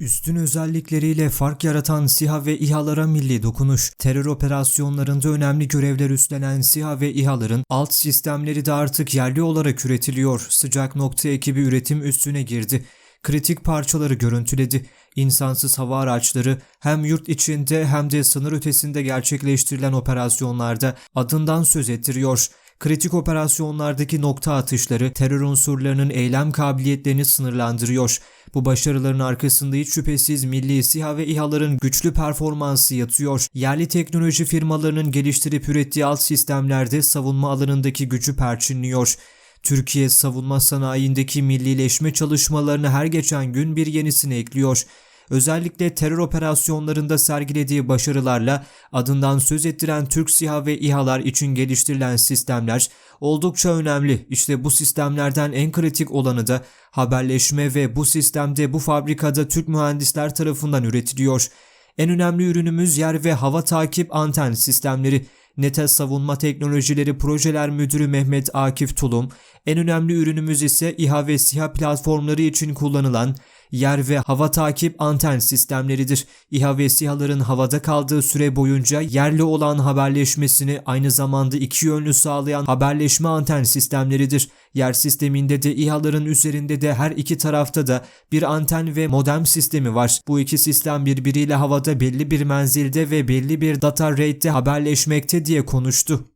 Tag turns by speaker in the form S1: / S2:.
S1: Üstün özellikleriyle fark yaratan SİHA ve İHA'lara milli dokunuş, terör operasyonlarında önemli görevler üstlenen SİHA ve İHA'ların alt sistemleri de artık yerli olarak üretiliyor. Sıcak nokta ekibi üretim üstüne girdi. Kritik parçaları görüntüledi. İnsansız hava araçları hem yurt içinde hem de sınır ötesinde gerçekleştirilen operasyonlarda adından söz ettiriyor. Kritik operasyonlardaki nokta atışları terör unsurlarının eylem kabiliyetlerini sınırlandırıyor. Bu başarıların arkasında hiç şüphesiz milli SİHA ve İHA'ların güçlü performansı yatıyor. Yerli teknoloji firmalarının geliştirip ürettiği alt sistemlerde savunma alanındaki gücü perçinliyor. Türkiye savunma sanayindeki millileşme çalışmalarını her geçen gün bir yenisini ekliyor. Özellikle terör operasyonlarında sergilediği başarılarla adından söz ettiren Türk SİHA ve İHA'lar için geliştirilen sistemler oldukça önemli. İşte bu sistemlerden en kritik olanı da haberleşme ve bu sistemde bu fabrikada Türk mühendisler tarafından üretiliyor. En önemli ürünümüz yer ve hava takip anten sistemleri. Nete Savunma Teknolojileri Projeler Müdürü Mehmet Akif Tulum, en önemli ürünümüz ise İHA ve SİHA platformları için kullanılan yer ve hava takip anten sistemleridir. İHA ve SİHA'ların havada kaldığı süre boyunca yerli olan haberleşmesini aynı zamanda iki yönlü sağlayan haberleşme anten sistemleridir. Yer sisteminde de İHA'ların üzerinde de her iki tarafta da bir anten ve modem sistemi var. Bu iki sistem birbiriyle havada belli bir menzilde ve belli bir data rate'de haberleşmekte diye konuştu.